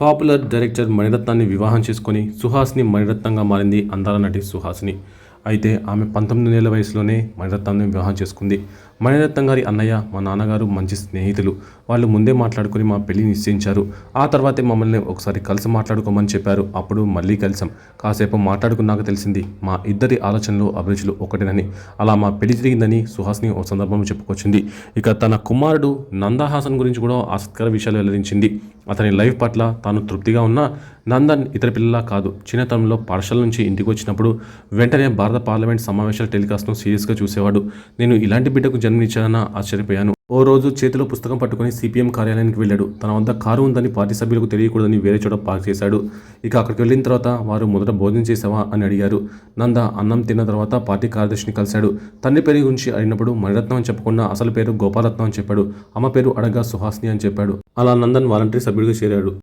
Popular director మణిరత్నాన్ని వివాహం చేసుకుని సుహాస్ని మణిరత్నంగా మారింది అందాల నటి సుహాస్ని. అయితే ఆమె పంతొమ్మిది నెలల వయసులోనే మణిరత్నాన్ని వివాహం చేసుకుంది. మణిరత్నం గారి అన్నయ్య మా నాన్నగారు మంచి స్నేహితులు. వాళ్ళు ముందే మాట్లాడుకుని మా పెళ్ళి నిశ్చయించారు. ఆ తర్వాతే మమ్మల్ని ఒకసారి కలిసి మాట్లాడుకోమని చెప్పారు. అప్పుడు మళ్ళీ కలిసాం. కాసేపు మాట్లాడుకున్నాక తెలిసింది మా ఇద్దరి ఆలోచనలు అభిరుచులు ఒకటేనని. అలా మా పెళ్ళి జరిగిందని సుహాస్ని ఓ సందర్భంలో చెప్పుకొచ్చింది. ఇక తన కుమారుడు నందహాసన్ గురించి కూడా ఆసక్తికర విషయాలు వెల్లడించింది. అతని లైఫ్ పట్ల తాను తృప్తిగా ఉన్నా నందన్ ఇతర పిల్లలా కాదు. చిన్నతనంలో పాఠశాల నుంచి ఇంటికి వచ్చినప్పుడు వెంటనే భారత పార్లమెంట్ సమావేశాల టెలికాస్ట్ను సీరియస్గా చూసేవాడు. నేను ఇలాంటి బిడ్డకు జన్మనిచ్చానన్న ఆశ్చర్యపోయాను. ఓ రోజు చేతిలో పుస్తకం పట్టుకుని సిపిఎం కార్యాలయానికి వెళ్ళాడు. తన వద్ద కారు ఉందని పార్టీ సభ్యులకు తెలియకూడదని వేరే చోట పార్క్ చేశాడు. ఇక అక్కడికి వెళ్ళిన తర్వాత వారు మొదట భోజనం చేసావా అని అడిగారు. నంద అన్నం తిన్న తర్వాత పార్టీ కార్యదర్శిని కలిశాడు. తండ్రి పేరు గురించి అడిగినప్పుడు మణిరత్నం అని చెప్పకుండా అసలు పేరు గోపాలరత్నం అని చెప్పాడు. అమ్మ పేరు అడగా సుహాస్ని అని చెప్పాడు. అలా నందన్ వాలంటరీ సభ్యుడిగా చేరాడు.